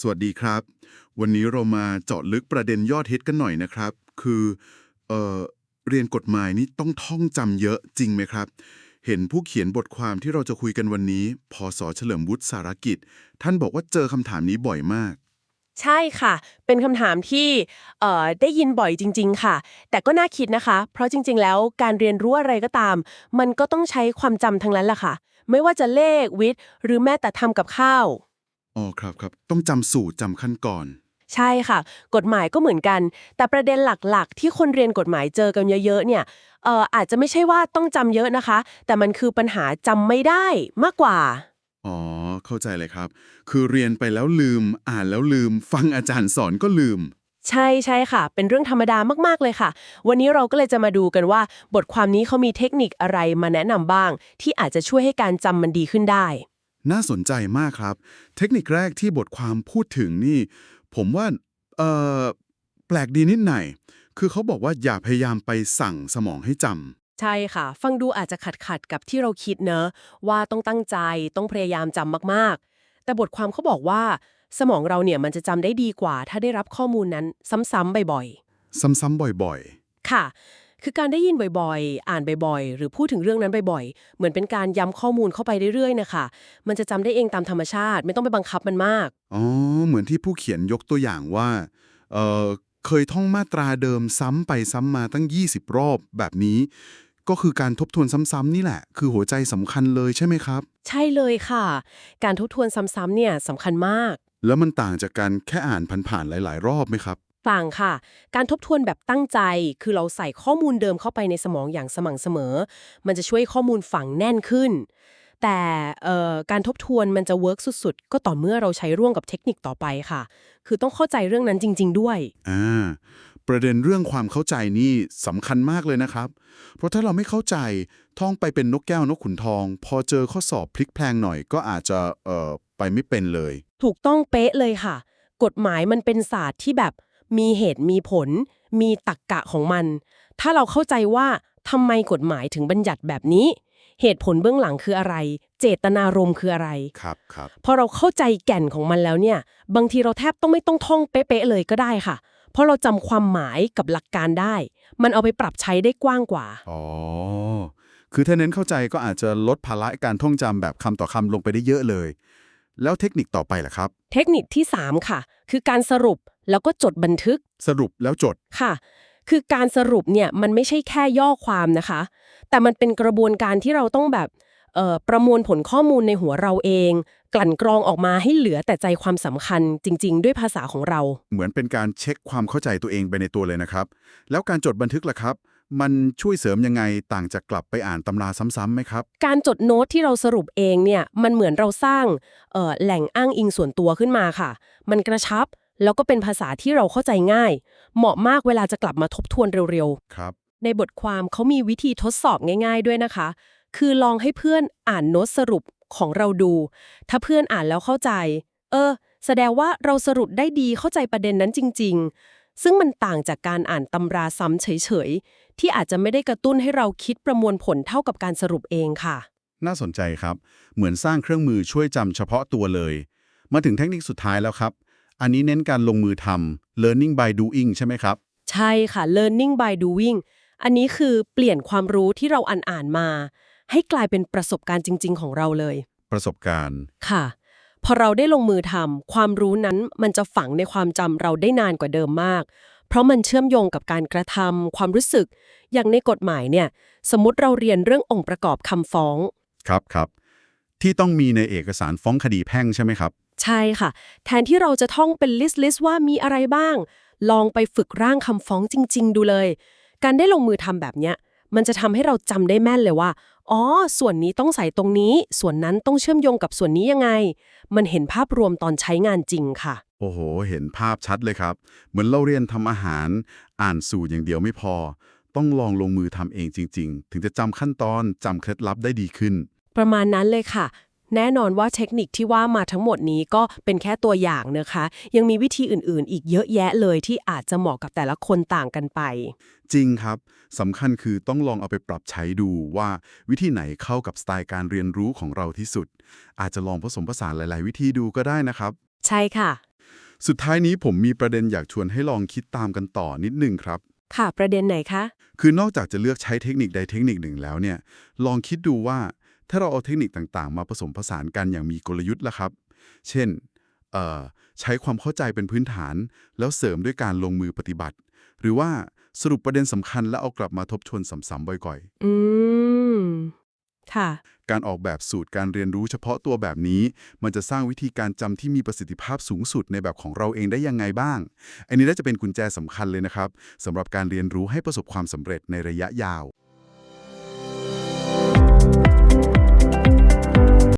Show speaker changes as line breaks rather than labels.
สวัสดีครับ วันนี้เรามาเจาะลึกประเด็นยอดฮิตกันหน่อยนะครับ คือเออเรียนกฎหมายนี่ต้องท่องจำเยอะจริงไหมครับ เห็นผู้เขียนบทความที่เราจะคุยกันวันนี้พศเฉลิมวุฒิสารกิจ ท่านบอกว่าเจอคำถามนี้บ่อยมาก
ใช่ค่ะ เป็นคำถามที่เอ่อได้ยินบ่อยจริง ๆ ค่ะ แต่ก็น่าคิดนะคะ เพราะจริง ๆ แล้วการเรียนรู้อะไรก็ตาม มันก็ต้องใช้ความจำทั้งนั้นแหละค่ะ ไม่ว่าจะเลขวิทย์ หรือแม้แต่ทำกับข้าว
อ๋อครับครับต้องจำสูตรจำขั้นก่อน
ใช่ค่ะ กฎหมายก็เหมือนกัน แต่ประเด็นหลักๆ ที่คนเรียนกฎหมายเจอกันเยอะๆเนี่ยเอ่ออาจจะไม่ใช่ว่าต้องจำเยอะนะคะ แต่มันคือปัญหาจำไม่ได้มากกว่า
อ๋อ เข้าใจเลยครับ คือเรียนไปแล้วลืม อ่านแล้วลืม ฟังอาจารย์สอนก็ลืม
ใช่ใช่ค่ะ เป็นเรื่องธรรมดามากๆเลยค่ะ วันนี้เราก็เลยจะมาดูกันว่า บทความนี้เขามีเทคนิคอะไรมาแนะนำบ้าง ที่อาจจะช่วยให้การจำมันดีขึ้นได้
น่าสนใจมากครับ เทคนิคแรกที่บทความพูดถึงนี่ ผมว่าเอ่อแปลกดีนิดหน่อย คือเขาบอกว่าอย่าพยายามไปสั่งสมองให้จำ
ใช่ค่ะ ฟังดูอาจจะขัดขัดๆกับที่เราคิดเนอะ ว่าต้องตั้งใจต้องพยายามจำมากๆ แต่บทความเขาบอกว่า สมองเราเนี่ยมันจะจำได้ดีกว่า ถ้าได้รับข้อมูลนั้นซ้ำๆบ่อยๆ
ซ้ำๆบ่อย
ค่ะ คือการได้ยินบ่อยๆ อ่านบ่อยๆ หรือพูดถึงเรื่องนั้นบ่อยๆ เหมือนเป็นการย้ำข้อมูลเข้าไปเรื่อยๆนะคะ มันจะจำได้เองตามธรรมชาติ ไม่ต้องไปบังคับมันมาก
ๆอ๋อ เหมือนที่ผู้เขียนยกตัวอย่างว่า เอ่อ เคยท่องมาตราเดิมซ้ำไปซ้ำมาตั้ง 20 รอบแบบนี้ ก็คือการทบทวนซ้ำๆนี่แหละ คือหัวใจสำคัญเลยใช่ไหมครับ
ใช่เลยค่ะ การทบทวนซ้ำๆเนี่ยสำคัญมาก
แล้วมันต่างจากการแค่อ่านผ่านๆหลาย ๆ รอบไหมครับ
ต่างค่ะ การทบทวนแบบตั้งใจ คือเราใส่ข้อมูลเดิมเข้าไปในสมองอย่างสม่ำเสมอ มันจะช่วยข้อมูลฝังแน่นขึ้น แต่เอ่อการทบทวนมันจะเวิร์กสุดๆ ก็ต่อเมื่อเราใช้ร่วมกับเทคนิคต่อไปค่ะ คือต้องเข้าใจเรื่องนั้นจริง ๆ ด้วย
อ่าประเด็นเรื่องความเข้าใจนี่สำคัญมากเลยนะครับ เพราะถ้าเราไม่เข้าใจท่องไปเป็นนกแก้วนกขุนทอง พอเจอข้อสอบพลิกแพลงหน่อยก็อาจจะเอ่อไปไม่เป็นเลย
ถูกต้องเป๊ะเลยค่ะ กฎหมายมันเป็นศาสตร์ที่แบบ มีเหตุมีผล มีตรรกกะของมัน ถ้าเราเข้าใจว่าทำไมกฎหมายถึงบัญญัติแบบนี้ เหตุผลเบื้องหลังคืออะไร เจตนารมณ์คืออะไร
ครับครับ
พอเราเข้าใจแก่นของมันแล้วเนี่ย บางทีเราแทบต้องไม่ต้องท่องเป๊ะๆเลยก็ได้ค่ะ เพราะเราจำความหมายกับหลักการได้ มันเอาไปปรับใช้ได้กว้างกว่า
อ๋อคือถ้าเน้นเข้าใจก็อาจจะลดภาระการท่องจำแบบคำต่อคำลงไปได้เยอะเลย แล้วเทคนิคต่อไปล่ะครับ
เทคนิคที่ 3 ค่ะ คือการสรุปแล้วก็จดบันทึก
สรุปแล้วจด
ค่ะ คือการสรุปเนี่ยมันไม่ใช่แค่ย่อความนะคะ แต่มันเป็นกระบวนการที่เราต้องแบบเอ่อประมวลผลข้อมูลในหัวเราเอง กลั่นกรองออกมาให้เหลือแต่ใจความสำคัญจริง ๆ ด้วยภาษาของเรา
เหมือนเป็นการเช็คความเข้าใจตัวเองไปในตัวเลยนะครับ แล้วการจดบันทึกล่ะครับ มันช่วยเสริมยังไงต่างจากกลับไปอ่านตำราซ้ำๆไหมครับ
การจดโน้ตที่เราสรุปเองเนี่ยมันเหมือนเราสร้างเอ่อแหล่งอ้างอิงส่วนตัวขึ้นมาค่ะ มันกระชับแล้วก็เป็นภาษาที่เราเข้าใจง่าย เหมาะมากเวลาจะกลับมาทบทวนเร็วๆ
ครับ
ในบทความเขามีวิธีทดสอบง่าย ๆ ด้วยนะคะ คือลองให้เพื่อนอ่านโน้ตสรุปของเราดู ถ้าเพื่อนอ่านแล้วเข้าใจ เออ แสดงว่าเราสรุปได้ดีเข้าใจประเด็นนั้นจริง ๆ ซึ่งมันต่างจากการอ่านตำราซ้ำเฉยๆ ที่อาจจะไม่ได้กระตุ้นให้เราคิดประมวลผลเท่ากับการสรุปเองค่ะ
น่าสนใจครับ เหมือนสร้างเครื่องมือช่วยจำเฉพาะตัวเลย มาถึงเทคนิคสุดท้ายแล้วครับ อันนี้เน้นการลงมือทำ learning by doing ใช่ไหมครับ
ใช่ค่ะ learning by doing อันนี้คือเปลี่ยนความรู้ที่เราอ่านๆมา ให้กลายเป็นประสบการณ์จริง ๆ ของเราเลย
ประสบการณ์
ค่ะพ อเราได้ลงมือทำความรู้นั้นมันจะฝังในความจำเราได้นานกว่าเดิมมาก เพราะมันเชื่อมโยงกับการกระทำความรู้สึก อย่างในกฎหมายเนี่ย สมมติเราเรียนเรื่ององค์ประกอบคำฟ้อง
ครับครับที่ต้องมีในเอกสารฟ้องคดีแพ่งใช่ไหมครับ
ใช่ค่ะ แทนที่เราจะท่องเป็นลิสต์ลิสต์ว่ามีอะไรบ้าง ลองไปฝึกร่างคำฟ้องจริง ๆ ดูเลย การได้ลงมือทำแบบเนี้ยมันจะทำให้เราจำได้แม่นเลยว่า อ๋อ ส่วนนี้ต้องใส่ตรงนี้ ส่วนนั้นต้องเชื่อมโยงกับส่วนนี้ยังไง มันเห็นภาพรวมตอนใช้งานจริงค่ะ
โอ้โห เห็นภาพชัดเลยครับ เหมือนเราเรียนทำอาหาร อ่านสูตรอย่างเดียวไม่พอ ต้องลองลงมือทำเองจริง ๆ ถึงจะจำขั้นตอนจำเคล็ดลับได้ดีขึ้น
ประมาณนั้นเลยค่ะ แน่นอนว่าเทคนิคที่ว่ามาทั้งหมดนี้ก็เป็นแค่ตัวอย่างนะคะ ยังมีวิธีอื่นๆ อีกเยอะแยะเลยที่อาจจะเหมาะกับแต่ละคนต่างกันไป
จริงครับสำคัญคือต้องลองเอาไปปรับใช้ดูว่าวิธีไหนเข้ากับสไตล์การเรียนรู้ของเราที่สุด อาจจะลองผสมผสานหลาย ๆ วิธีดูก็ได้นะครับ
ใช่ค่ะ
สุดท้ายนี้ผมมีประเด็นอยากชวนให้ลองคิดตามกันต่อนิดนึงครับ
ค่ะประเด็นไหนคะ
คือนอกจากจะเลือกใช้เทคนิคใดเทคนิคหนึ่งแล้วเนี่ย ลองคิดดูว่า ถ้าเราเอาเทคนิคต่างๆ มาผสมผสานกันอย่างมีกลยุทธ์ละครับ เช่นเอ่อใช้ความเข้าใจเป็นพื้นฐาน แล้วเสริมด้วยการลงมือปฏิบัติ หรือว่าสรุปประเด็นสำคัญแล้วเอากลับมาทบทวนซ้ำๆบ่อย
อืม ค่ะ
ๆการออกแบบสูตรการเรียนรู้เฉพาะตัวแบบนี้ มันจะสร้างวิธีการจำที่มีประสิทธิภาพสูงสุดในแบบของเราเองได้ยังไงบ้าง อันนี้น่าจะเป็นกุญแจสำคัญเลยนะครับสำหรับการเรียนรู้ให้ประสบความสำเร็จในระยะยาว